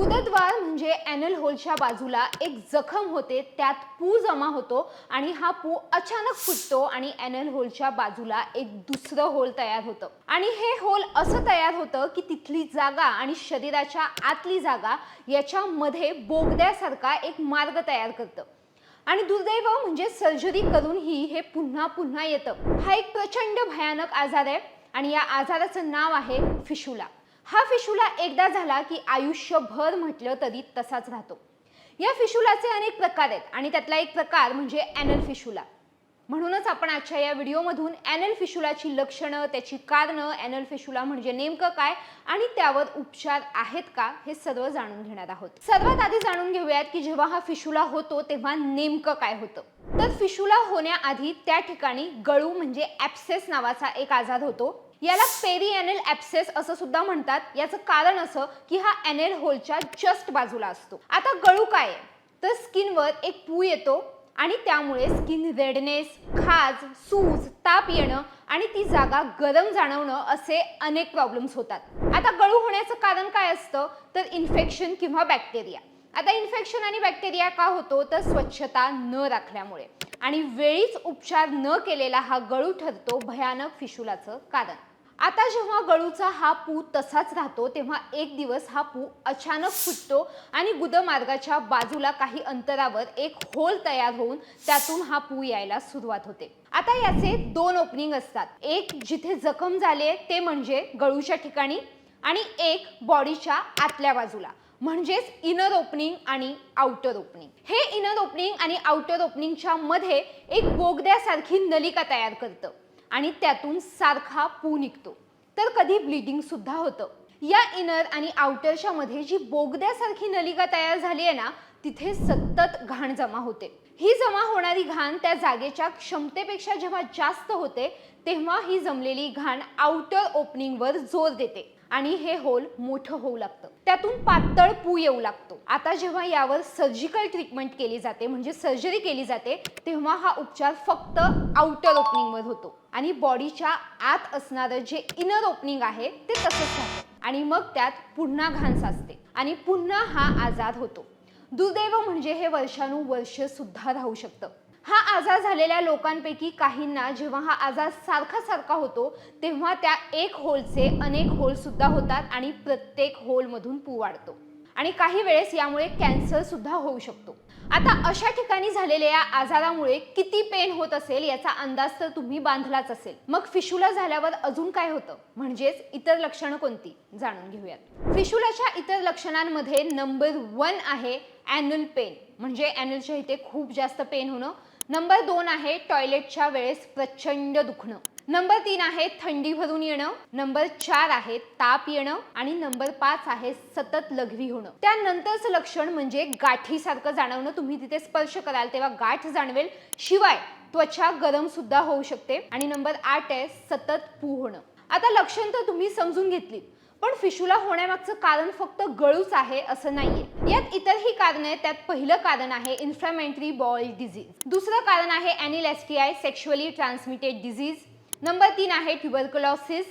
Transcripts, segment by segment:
गुदद्वार म्हणजे ॲनल होलच्या बाजूला एक जखम होते त्यात पू जमा होतो आणि हा पू अचानक फुटतो आणि ॲनल होलच्या बाजूला एक दुसरं होल तयार होतं. आणि हे होल असं तयार होतं की तिथली जागा आणि शरीराच्या आतली जागा याच्यामध्ये बोगद्यासारखा एक मार्ग तयार करतं. आणि दुर्दैव म्हणजे सर्जरी करूनही हे पुन्हा पुन्हा येतं. हा एक प्रचंड भयानक आजार आहे आणि या आजाराचं नाव आहे फिशुला. हा फिशुला एकदा झाला की आयुष्यभर म्हटलं तरी तसाच राहतो. या फिशुलाचे अनेक प्रकार आहेत आणि त्यातला एक प्रकार म्हणजे ॲनल फिशुला म्हणूनच आपण आजच्या या व्हिडिओमधून ॲनल फिशुलाची लक्षणं त्याची कारणं ॲनल फिशुला म्हणजे नेमकं काय आणि त्यावर उपचार आहेत का हे सर्व जाणून घेणार आहोत. सर्वात आधी जाणून घेऊयात की जेव्हा हा फिशुला होतो तेव्हा नेमकं काय होतं. तर फिशुला होण्याआधी त्या ठिकाणी गळू म्हणजे ॲप्सेस नावाचा एक आजार होतो. याला पेरिॲनल ॲप्सेस असं सुद्धा म्हणतात. याचं कारण असं की हा ॲनेल होलच्या जस्ट बाजूला असतो. आता गळू काय तर स्किनवर एक पू येतो आणि त्यामुळे स्किन रेडनेस खाज सूज ताप येणं आणि ती जागा गरम जाणवणं असे अनेक प्रॉब्लेम्स होतात. आता गळू होण्याचं कारण काय असतं? तर इन्फेक्शन किंवा बॅक्टेरिया. आता इन्फेक्शन आणि बॅक्टेरिया का होतो? तर स्वच्छता न राखल्यामुळे. आणि वेळीच उपचार न केलेला हा गळू ठरतो भयानक फिशुलाचं कारण. आता जेव्हा गळूचा हा पू तसाच राहतो तेव्हा एक दिवस हा पू अचानक फुटतो आणि गुदमार्गाच्या बाजूला काही अंतरावर एक होल तयार होऊन त्यातून हा पू यायला सुरुवात होते. आता याचे दोन ओपनिंग असतात. एक जिथे जखम झाले ते म्हणजे गळूच्या ठिकाणी आणि एक बॉडीच्या आतल्या बाजूला. म्हणजेच इनर ओपनिंग आणि आउटर ओपनिंग. हे इनर ओपनिंग आणि आउटर ओपनिंगच्या मध्ये एक बोगद्यासारखी नलिका तयार करतं. आणि त्यातून सारखा पू निघतो. तर कधी ब्लिडिंग सुद्धा होतं. या इनर आणि आउटरच्या मध्ये जी बोगद्यासारखी नलिका तयार झाली आहे ना तिथे सतत घाण जमा होते. ही जमा होणारी घाण त्या जागेच्या क्षमतेपेक्षा जेव्हा जास्त होते तेव्हा ही जमलेली घाण आउटर ओपनिंगवर जोर देते. आणि हे होल मोठं होऊ लागतं. त्यातून पातळ पू येऊ लागतं. आता जेव्हा यावर सर्जिकल ट्रीटमेंट केली जाते म्हणजे सर्जरी केली जाते तेव्हा हा उपचार फक्त आउटर ओपनिंगवर होतो. आणि बॉडीच्या आत असणारं जे इनर ओपनिंग आहे ते तसंच राहतं. आणि मग त्यात पुन्हा घाण साचते. आणि पुन्हा हा आजार होतो. दुर्दैव म्हणजे हे वर्षानुवर्ष सुद्धा राहू शकतं. हा आजार झालेल्या लोकांपैकी काहींना जेव्हा हा आजार सारखा सारखा होतो तेव्हा त्या एक होलचे अनेक होल सुद्धा होतात आणि प्रत्येक होलमधून पू वाढतो. आणि काही वेळेस यामुळे कॅन्सर सुद्धा होऊ शकतो. आता अशा ठिकाणी झालेल्या या आजारामुळे किती पेन होत असेल याचा अंदाज तर तुम्ही बांधलाच असेल. मग फिशुला झाल्यावर अजून काय होतं? म्हणजेच इतर लक्षणं कोणती? जाणून घेऊयात. फिशुलाच्या इतर लक्षणांमध्ये नंबर वन आहे ॲन्युअल पेन म्हणजे ॲन्युअलच्या इथे खूप जास्त पेन होणं नंबर दोन आहे टॉयलेटच्या वेळेस प्रचंड दुखणं. नंबर तीन आहे थंडी भरून येणं. नंबर चार आहे ताप येणं. आणि नंबर पाच आहे सतत लघवी होणं. त्यानंतरचं लक्षण म्हणजे गाठीसारखं जाणवणं. तुम्ही तिथे स्पर्श कराल तेव्हा गाठ जाणवेल. शिवाय त्वचा गरम सुद्धा होऊ शकते. आणि नंबर आठ आहे सतत पू होणं. आता लक्षण तर तुम्ही समजून घेतली. पण फिशुला होण्यामागचं कारण फक्त गळूच आहे असं नाहीये. यात इतरही कारण आहेत. त्यात पहिलं कारण आहे इन्फ्लामेंटरी बॉल डिझीज दुसरं कारण आहे anal S T I sexually transmitted disease number तीन आहे ट्युबरक्युलॉसिस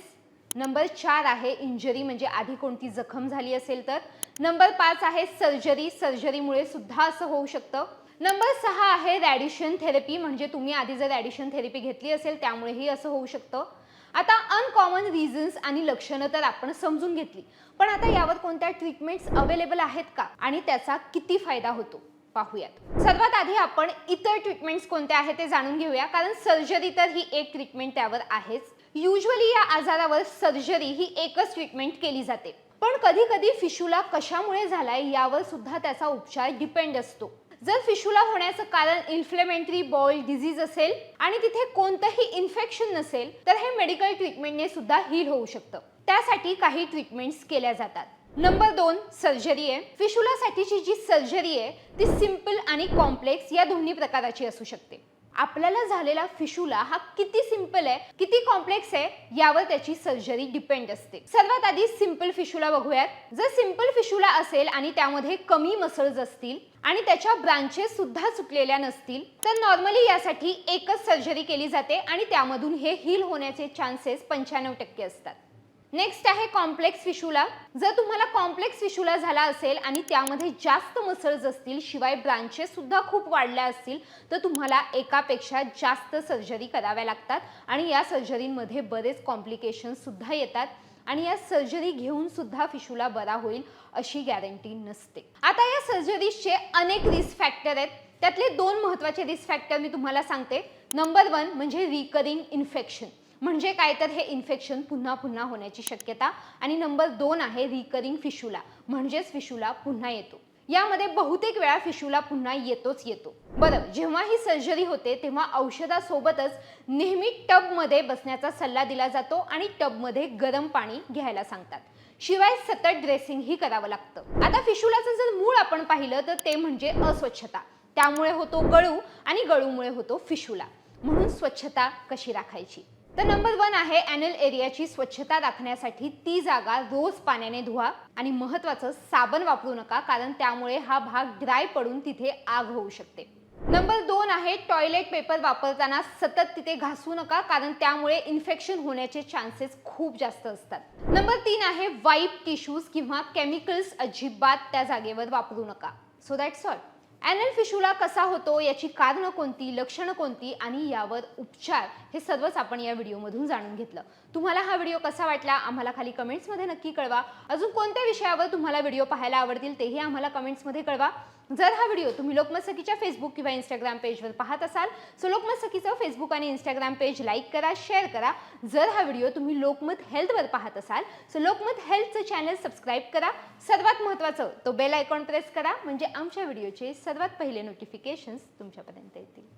नंबर चार आहे इंजरी म्हणजे आधी कोणती जखम झाली असेल तर. नंबर पाच आहे सर्जरी सर्जरीमुळे सुद्धा असं होऊ शकतं. नंबर सहा आहे रॅडिशन थेरपी म्हणजे तुम्ही आधी जर रॅडिशन थेरपी घेतली असेल त्यामुळेही असं होऊ शकतं. आता अनकॉमन रिझन्स आणि लक्षणं तर आपण समजून घेतली. पण आता यावर कोणत्या ट्रीटमेंट्स अवेलेबल आहेत का? आणि त्याचा किती फायदा होतो? पाहूयात. सर्वात आधी आपण इतर ट्रीटमेंट्स कोणत्या आहेत ते जाणून घेऊया. कारण सर्जरी तर ही एक ट्रीटमेंट त्यावर आहेच. युजली या आजारावर सर्जरी ही एकच ट्रीटमेंट केली जाते. पण कधी कधी फिशुला कशामुळे झालाय यावर सुद्धा त्याचा उपचार डिपेंड असतो. जर फिशुला होण्याचं कारण इन्फ्लेमेंटरी बॉल डिझीज असेल आणि तिथे कोणतंही इन्फेक्शन नसेल तर हे मेडिकल ट्रीटमेंटने सुद्धा हील होऊ शकतं. त्यासाठी काही ट्रीटमेंट्स केल्या जातात. नंबर दोन सर्जरी आहे. फिशुलासाठीची जी सर्जरी आहे ती सिंपल आणि कॉम्प्लेक्स या दोन्ही प्रकाराची असू शकते. आपल्याला झालेला फिशुला हा किती सिंपल आहे किती कॉम्प्लेक्स आहे यावर त्याची सर्जरी डिपेंड असते. सर्वात आधी सिंपल फिशुला बघूयात. जर सिंपल फिशुला असेल आणि त्यामध्ये कमी मसल्स असतील आणि त्याच्या ब्रांचेस सुद्धा सुटलेल्या नसतील तर नॉर्मली यासाठी एकच सर्जरी केली जाते आणि त्यामधून हे हील होण्याचे चान्सेस पंच्याण्णव टक्के असतात. नेक्स्ट आहे कॉम्प्लेक्स फिशुला जर तुम्हाला कॉम्प्लेक्स फिशुला झाला असेल आणि त्यामध्ये जास्त मसल्स असतील शिवाय ब्रांचेस सुद्धा खूप वाढल्या असतील तर तुम्हाला एकापेक्षा जास्त सर्जरी कराव्या लागतात आणि या सर्जरींमध्ये बरेच कॉम्प्लिकेशन सुद्धा येतात आणि या सर्जरी घेऊन सुद्धा फिशुला बरा होईल अशी गॅरंटी नसते. आता या सर्जरीजचे अनेक रिस्क फॅक्टर आहेत. त्यातले दोन महत्त्वाचे रिस्क फॅक्टर मी तुम्हाला सांगते. नंबर वन म्हणजे रिकरिंग इन्फेक्शन म्हणजे काय तर हे इन्फेक्शन पुन्हा पुन्हा होण्याची शक्यता. आणि नंबर दोन आहे रिकरिंग फिशुला म्हणजेच फिशुला पुन्हा येतो. यामध्ये बहुतेक वेळा फिशुला पुन्हा येतोच येतो. बरं जेव्हा ही सर्जरी होते तेव्हा औषधासोबतच नेहमी टबमध्ये बसण्याचा सल्ला दिला जातो आणि टबमध्ये गरम पाणी घ्यायला सांगतात. शिवाय सतत ड्रेसिंगही करावं लागतं. आता फिशुलाचं जर मूळ आपण पाहिलं तर ते म्हणजे अस्वच्छता. त्यामुळे होतो गळू आणि गळूमुळे होतो फिशुला म्हणून स्वच्छता कशी राखायची? तर नंबर वन आहे अॅनल एरियाची स्वच्छता राखण्यासाठी ती जागा रोज पाण्याने धुवा आणि महत्वाचं साबण वापरू नका कारण त्यामुळे हा भाग ड्राय पडून तिथे आग होऊ शकते. नंबर दोन आहे टॉयलेट पेपर वापरताना सतत तिथे घासू नका कारण त्यामुळे इन्फेक्शन होण्याचे चान्सेस खूप जास्त असतात. नंबर तीन आहे वाईप टिश्यूज किंवा केमिकल्स अजिबात त्या जागेवर वापरू नका. So that's all anal fistula कसा होतो याची कारणं कोणती लक्षणं कोणती आणि यावर उपचार हे सर्वच आपण या व्हिडिओमधून जाणून घेतलं. तुम्हाला हा व्हिडिओ कसा वाटला आम्हाला खाली कमेंट्समध्ये नक्की कळवा. अजून कोणत्या विषयावर तुम्हाला व्हिडिओ पाहायला आवडतील तेही आम्हाला कमेंट्समध्ये कळवा. जर हा व्हिडिओ तुम्ही लोकमत सखीच्या फेसबुक किंवा इंस्टाग्राम पेजवर पाहत असाल सो लोकमत सखीचं फेसबुक आणि इंस्टाग्राम पेज लाईक करा शेअर करा. जर हा व्हिडिओ तुम्ही लोकमत हेल्थवर पाहत असाल सो लोकमत हेल्थचं चॅनल सबस्क्राईब करा. सर्वात महत्त्वाचं तो बेल आयकॉन प्रेस करा म्हणजे आमच्या व्हिडिओचे सर्वात पहिले नोटिफिकेशन्स तुमच्यापर्यंत येतील.